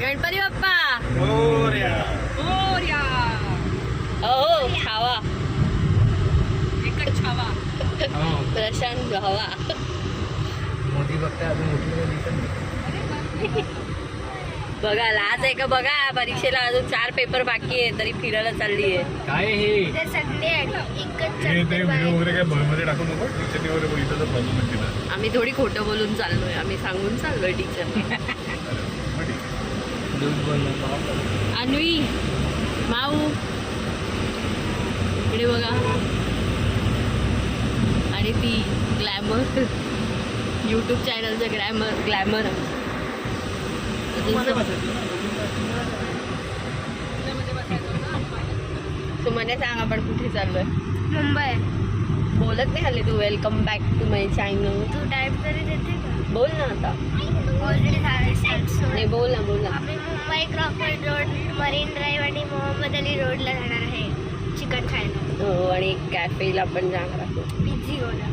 गणपती बाप्पा. मोरया. मोरया. अहो छावा. हो. प्रशांत भावा. बघा लाज आहे का बघा? परीक्षेला अजून चार पेपर बाकी आहे तरी फिरायला चालली आहे काय हे आम्ही थोडी खोटं बोलून चाललोय. आम्ही सांगून चाललोय टीचरने. बनवतो अन्वी माऊ. इकडे बघा. आणि ती ग्लॅमर यूट्यूब चॅनलचं ग्लॅमर ग्लॅमर तू म्हणे सांग आपण कुठे चाललोय? मुंबई. बोलत नाही हल्ली तू. Welcome back to my channel Tu type तरी देते का? बोल ना आता. ऑलरेडी नाही बोल ना बोल ना. Mumbai Crawford road Marine Drive आणि मोहम्मद अली रोडला जाणार आहे चिकन खायला. हो आणि कॅफेला पण जाणार आहोत. पिझ्झी गोला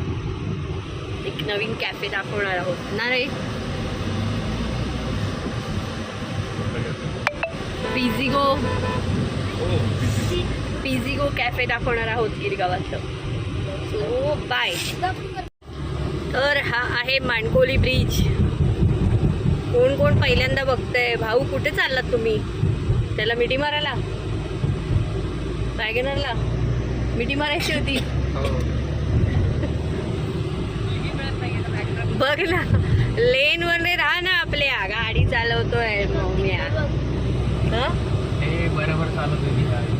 एक नवीन कॅफे दाखवणार आहोत. ना रे? पिझिगो पिझिगो कॅफे दाखवणार आहोत गिरगावातलं सो बाय तर हा आहे माणकोली ब्रिज. कोण कोण पहिल्यांदा बघतंय? भाऊ कुठे चाललात तुम्ही? त्याला मिठी मारायला? वॅगनरला मिठी मारायची होती. बघ ना लेन वर राहा ना आपल्या. गाडी चालवतोय हं? हे.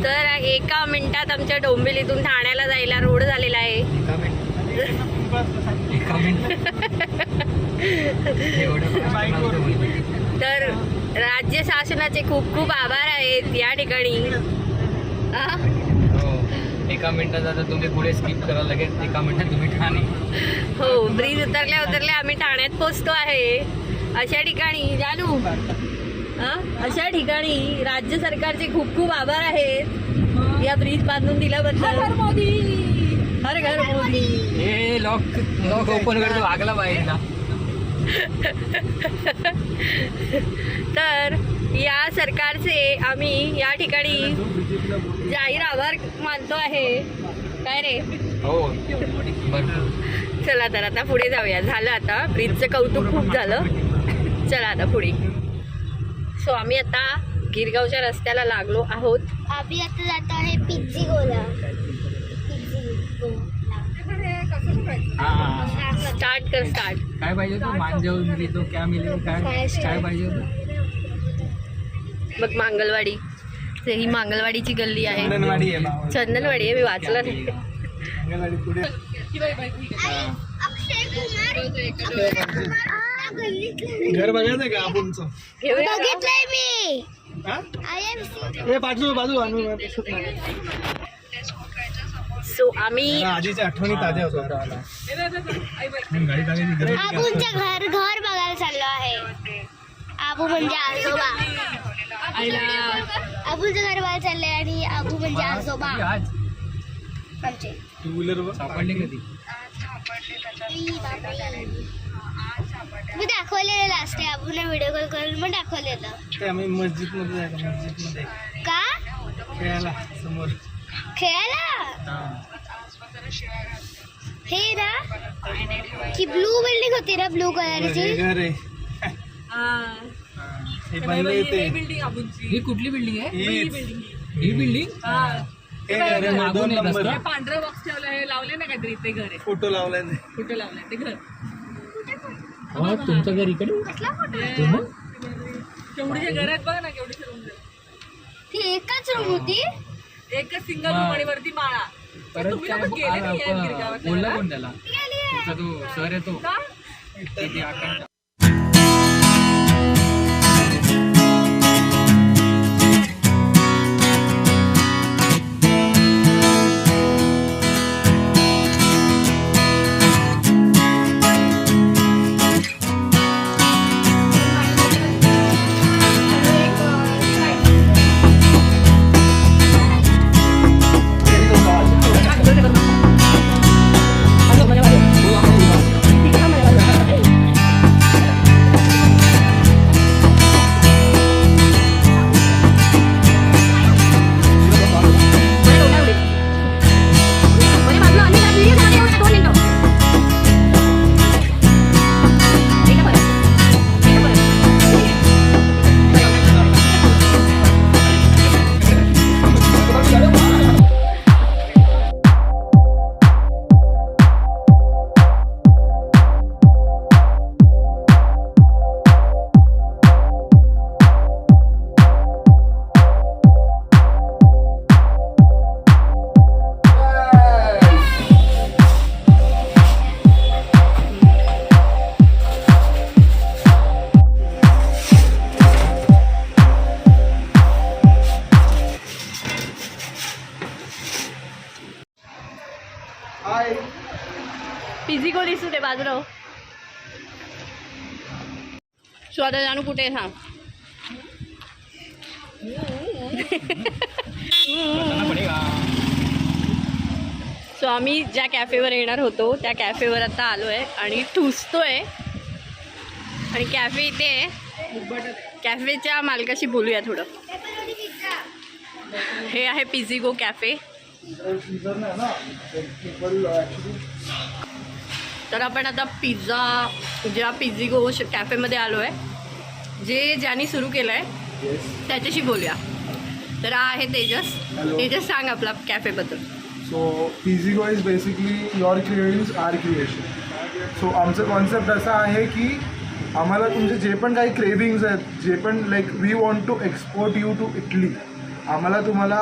तर एका मिनिटात आमच्या डोंबिवलीतून ठाण्याला जायला रोड झालेला आहे. तर राज्य शासनाचे खूप खूप आभार आहेत या ठिकाणी? हो एका मिनिटात आता तुम्ही पुढे स्किप करा लगेच एका मिनिटात तुम्ही ठाणे. हो ब्रिज उतरल्या उतरल्या आम्ही ठाण्यात पोचतो आहे. अशा ठिकाणी जानू? अशा ठिकाणी राज्य सरकारचे खूप खूप आभार आहेत. या ब्रिज बांधून दिल्याबद्दल हर घर मोदी. हे लॉक लॉक ओपन करतो आगला पाहिजे तर या सरकारचे आम्ही या ठिकाणी जाहीर आभार मानतो आहे. काय रे? हो. चला तर आता पुढे जाऊया. झालं आता. ब्रिजचं कौतुक खूप झालं. चला आता पुढे. सो आम्ही आता गिरगावच्या रस्त्याला लागलो आहोत. आम्ही आता जातो आहे पिझ्झी गोला हा. स्टार्ट कर स्टार्ट काय पाहिजे तो मांजव मिली तो क्या मिली काय काय पाहिजे होतं बघ मांगलवाडी तर ही मांगलवाडीची गल्ली आहे अंगणवाडी आहे भावा. चंदनवाडी आहे मी वाचलं नाही अंगणवाडी पुढे हा. घर बघायचं का आपणचं घेऊया का? बघितलंय मी हा? आय एम सी हे बाजू बाजू आणू सो आम्ही आजीच्या आठवणी ताज्या. आबूंच्या घर घर बघायला चाललो आहे. आबू म्हणजे आजोबा. आबूंचं घर बघायला चाललंय आणि आबू म्हणजे आजोबा. आमचे. टू व्हीलर वर? सापडले कधी. मी दाखवलेलं लास्ट आबूने व्हिडिओ कॉल करून मग दाखवलेलं. ते आम्ही मस्जिदमध्ये जायला मस्जिदमध्ये का? खेळायला समोर. खेळायला? हा. हे ना की ब्लू बिल्डिंग होती ना ब्लू कलरची हा. हे ही. कुठली बिल्डिंग आहे. ही बिल्डिंग हे. घर आहे, मागून दोन येत नंबर असतं. पांढरं बॉक्स ठेवलं हे लावले ना काहीतरी ते घर आहे. फोटो लावलाय. कुठे लावलंय ते घर. हो तुमचं घर इकडे? तुम्ही? केवढीचे घर आहेत बघ ना केवढीचे रूम ती एकच रूम होती? एकच सिंगल वरती माळा. परत तुम्ही काय लोकं गेले नाही गिरगावात. बोलला? कोण त्याला तुमचा तो सर येतो का? आकांक्षा. पिझी दिसू दे बाजूला हो. सो आता जाणू कुठे आहे सांग सो आम्ही ज्या कॅफेवर येणार होतो त्या कॅफेवर आता आलो आहे आणि ठुसतोय आणि कॅफे इथे आहे. कॅफेच्या मालकाशी बोलूया थोडं. हे आहे पिझिगो कॅफे तर आपण आता पिझ्झा ज्या पिझिगो कॅफेमध्ये आलो आहे जे ज्यांनी सुरू केलं आहे त्याच्याशी बोलूया. तर हा आहे तेजस. तेजस सांग आपला कॅफेबद्दल. So Pizzico is basically your creatives are creation so आमचं कॉन्सेप्ट असं आहे की आम्हाला तुमचे जे पण काही क्रेविंग्स आहेत जे पण like we want to export you to Italy आम्हाला तुम्हाला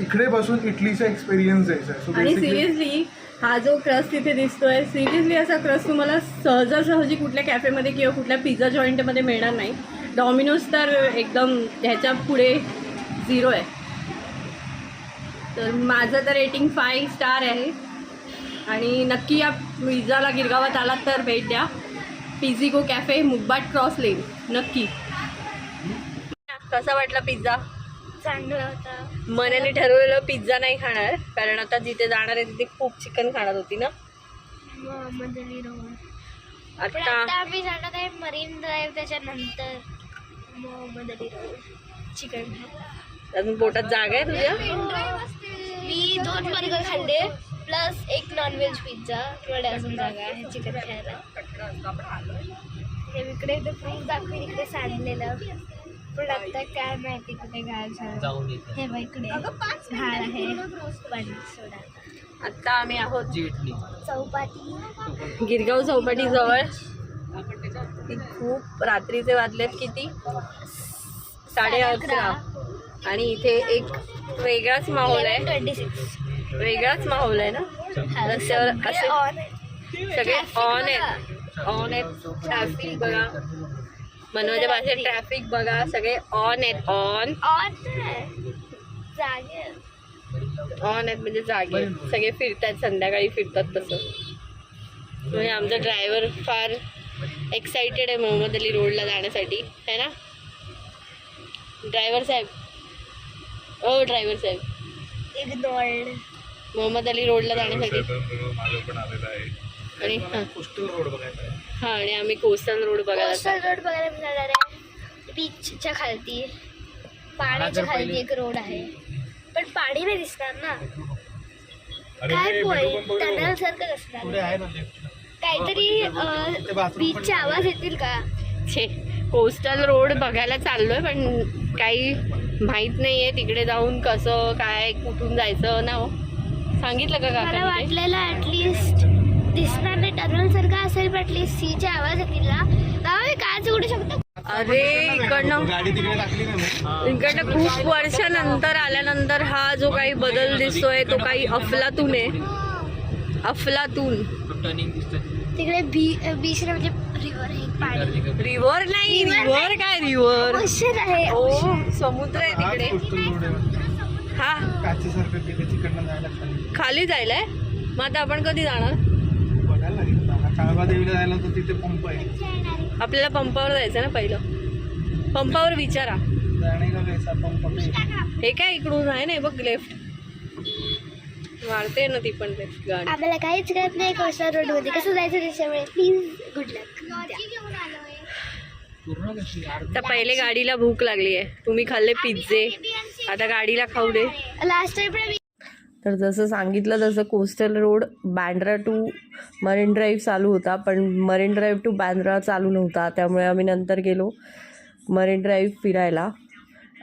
इकडे बसून इटलीचा एक्सपिरियन्स द्यायचा आहे. सो बेसिकली सिरियसली हा जो क्रस्ट तिथे दिसतोय सिरियसली असा क्रस्ट तुम्हाला सहजासहजी कुठल्या कॅफेमध्ये किंवा कुठल्या पिझ्झा जॉईंटमध्ये मिळणार नाही. डॉमिनोज तर एकदम ह्याच्या पुढे झिरो आहे. तर माझं तर रेटिंग फाय स्टार आहे. आणि नक्की या पिझ्झाला गिरगावात आलात तर भेट द्या. Pizzico cafe Mugbhat cross lane. नक्की. कसा वाटला पिझ्झा चांगलं होतं. मनाने ठरवलेलं पिझ्झा नाही खाणार कारण आता जिथे जाणार आहे तिथे खूप चिकन खाणार होती ना? मधली पण आता आम्ही जाणार आहे मरीन ड्राईव्ह त्याच्यानंतर. मधली चिकन अजून पोटात जागा आहे तुझ्या? मी दोन बर्गर खाल्ले प्लस एक नॉनव्हेज पिझ्झा थोडे अजून जागा आहे चिकन खायला. हे इकडे ते फ्रूट दाखवेल इकडे सांडलेलं. पण आता काय माहिती कुठे गायब झालं. जाऊन येते. हे बघ इकडे. झाड आहे. पण सोडा. आता आम्ही आहोत चौपाटी. गिरगाव चौपाटी जवळ. खूप रात्रीचे वाजलेत किती? साडे अकरा. आणि इथे एक वेगळाच माहोल आहे. ट्वेंटी सिक्स वेगळाच माहोल आहे ना? रस्त्यावर असे ऑन सगळे ऑन आहेत. ऑन आहेत. ट्रॅफिक बघा. मनोच्या भाषेत ट्रॅफिक बघा सगळे ऑन आहेत ऑन ऑन जागे. ऑन आहेत म्हणजे जागे. सगळे फिरतात संध्याकाळी फिरतात तसं. म्हणजे आमचा ड्रायव्हर फार एक्साइटेड आहे मोहम्मद अली रोडला जाण्यासाठी. है ना? ड्रायव्हर साहेब. ओ ड्रायव्हर साहेब. इग्नोर्ड मोहम्मद अली रोडला जाण्यासाठी. आणि रोड बघायचा आहे हां आणि आम्ही कोस्टल रोड बघायला कोस्टल रोड बघायला मिळणार आहे. बीचच्या खालती. पाण्याच्या खालती एक रोड आहे. पण पाणी नाही दिसणार ना. काय पॉईंट टनल सारखं असणार काहीतरी बीचचे आवाज येतील का? छे कोस्टल रोड बघायला चाललोय पण काही माहीत नाही आहे तिकडे जाऊन कसं काय कुठून जायचं ना हो. सांगितलं का मला वाटलेलं ऍटलिस्ट दिसणार नाही. टनल सारखं असेल पण ऍटलिस्ट सीचे आवाज येतील ना. तेव्हा मी काच उघडू शकतो. अरे इकडनं गाडी तिकडे टाकली ना मी इकडनं खूप वर्षानंतर आल्यानंतर हा जो काही बदल दिसतोय तो काही अफलातून आहे. अफलातून. तिकडे बी बीचला म्हणजे रिव्हर आहे पाणी. रिव्हर नाही रिव्हर काय रिव्हर ओशन आहे ओ. समुद्र आहे हा. तिकडे हा खाली खाली जायलाय? मग आता आपण कधी जाणार? लागेल मला काळबा देवीला जायला तर तिथे पंप आहे. आपल्याला पंपावर जायचं ना पहिलं. पंपावर विचारा. जाणे का कैसा पंप हे काय इकडून आहे नाही बघ लेफ्ट वाढते ना ती पण लेफ्ट गाडी. आम्हाला काहीच कळत नाही कोस्टल रोडमध्ये कसं जायचं त्याच्यामुळे? प्लीज गुड लक पूर्ण कशी? तर पहिले गाडीला भूक लागली आहे तुम्ही खाल्ले पिझ्झे आता गाडीला खाऊ दे. लास्ट टाइम तर जसं सांगितलं तसं coastal road Bandra to Marine Drive चालू होता पण मरीन ड्राईव्ह टू बँड्रा चालू नव्हता. त्यामुळे आम्ही नंतर गेलो मरीन ड्राईव्ह फिरायला.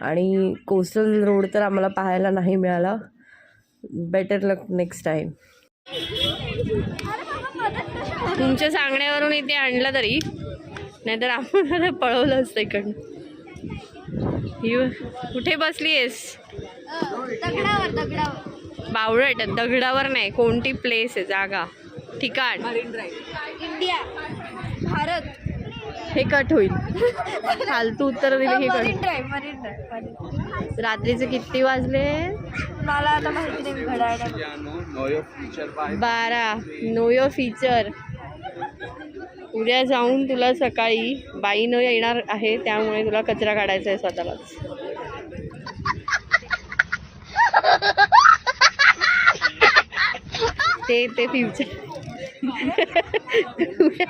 आणि कोस्टल रोड तर आम्हाला पाहायला नाही मिळाला. बेटर लक नेक्स्ट टाईम तुमच्या सांगण्यावरून इथे आणलं तरी नाहीतर आपण पळवलं असतं इकडनं. यू कुठे बसली आहेस दगडावर दगडावर. बावळट दगडावर नाही कोणती प्लेस आहे जागा ठिकाण? इंडिया भारत. हे कट होईल. फालतू उत्तर दिले हे कट रात्रीचे किती वाजले? मला आता माहिती नाही बारा. नो यो फीचर उद्या जाऊन तुला सकाळी बाईनं येणार आहे त्यामुळे तुला कचरा काढायचा आहे स्वतःलाच. ते ते फ्युचर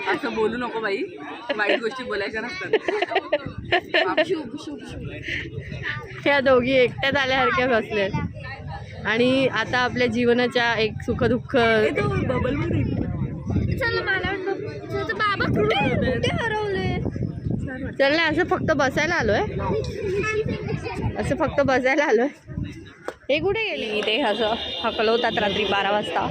असं बोलू नको बाई. वाईट गोष्टी बोलायच्या नसतात. ह्या दोघी एकट्यात आल्यासारख्या बसल्यात आणि आता आपल्या जीवनाच्या एक सुखदुःख बबल चला मला तुझं बाबा कुठे कुठे हरवले चल ना असं फक्त बसायला आलोय. असं फक्त बसायला आलोय. हे कुठे गेले? ते असं हकलवतात रात्री बारा वाजता.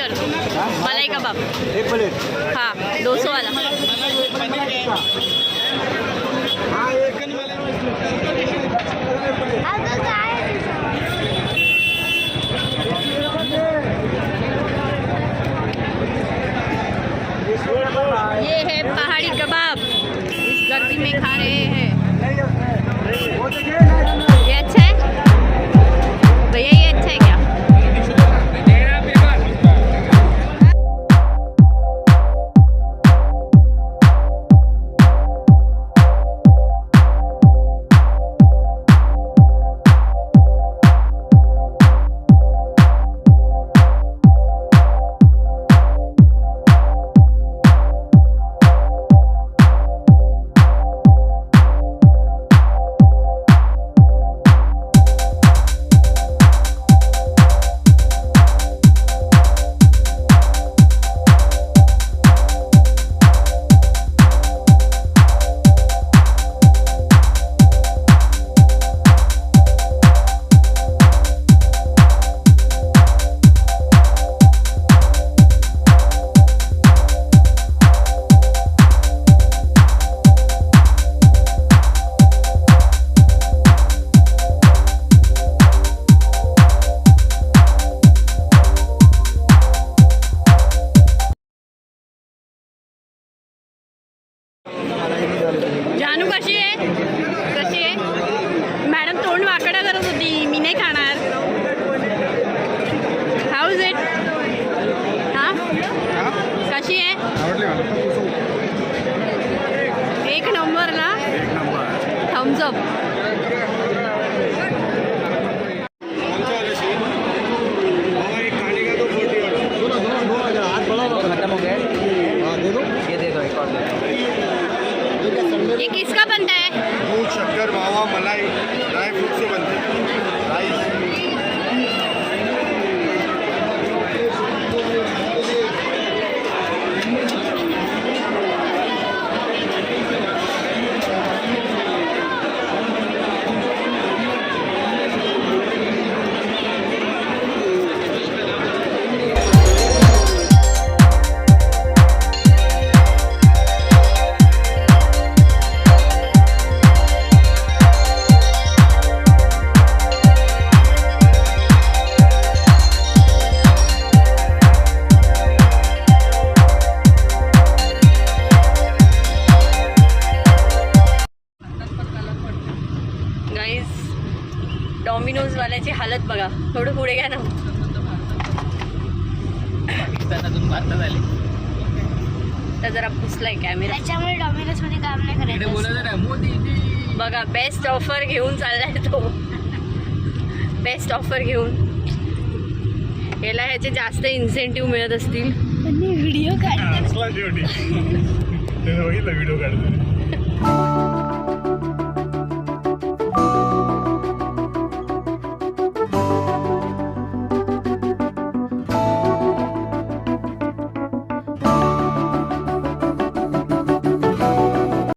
कर दो। मलाई कबाब। एक प्लेट। हाँ दो सौ वाला। ये है पहाड़ी कबाब। इस गर्मी में खा रहे हैं। त्याच्यामुळे डॉमिनोजमध्ये काम नाही करायचं. बघा बेस्ट ऑफर घेऊन चाललाय तो. बेस्ट ऑफर घेऊन. याला ह्याचे जास्त इन्सेंटिव्ह मिळत असतील. व्हिडिओ काढ बघितलं व्हिडिओ काढतो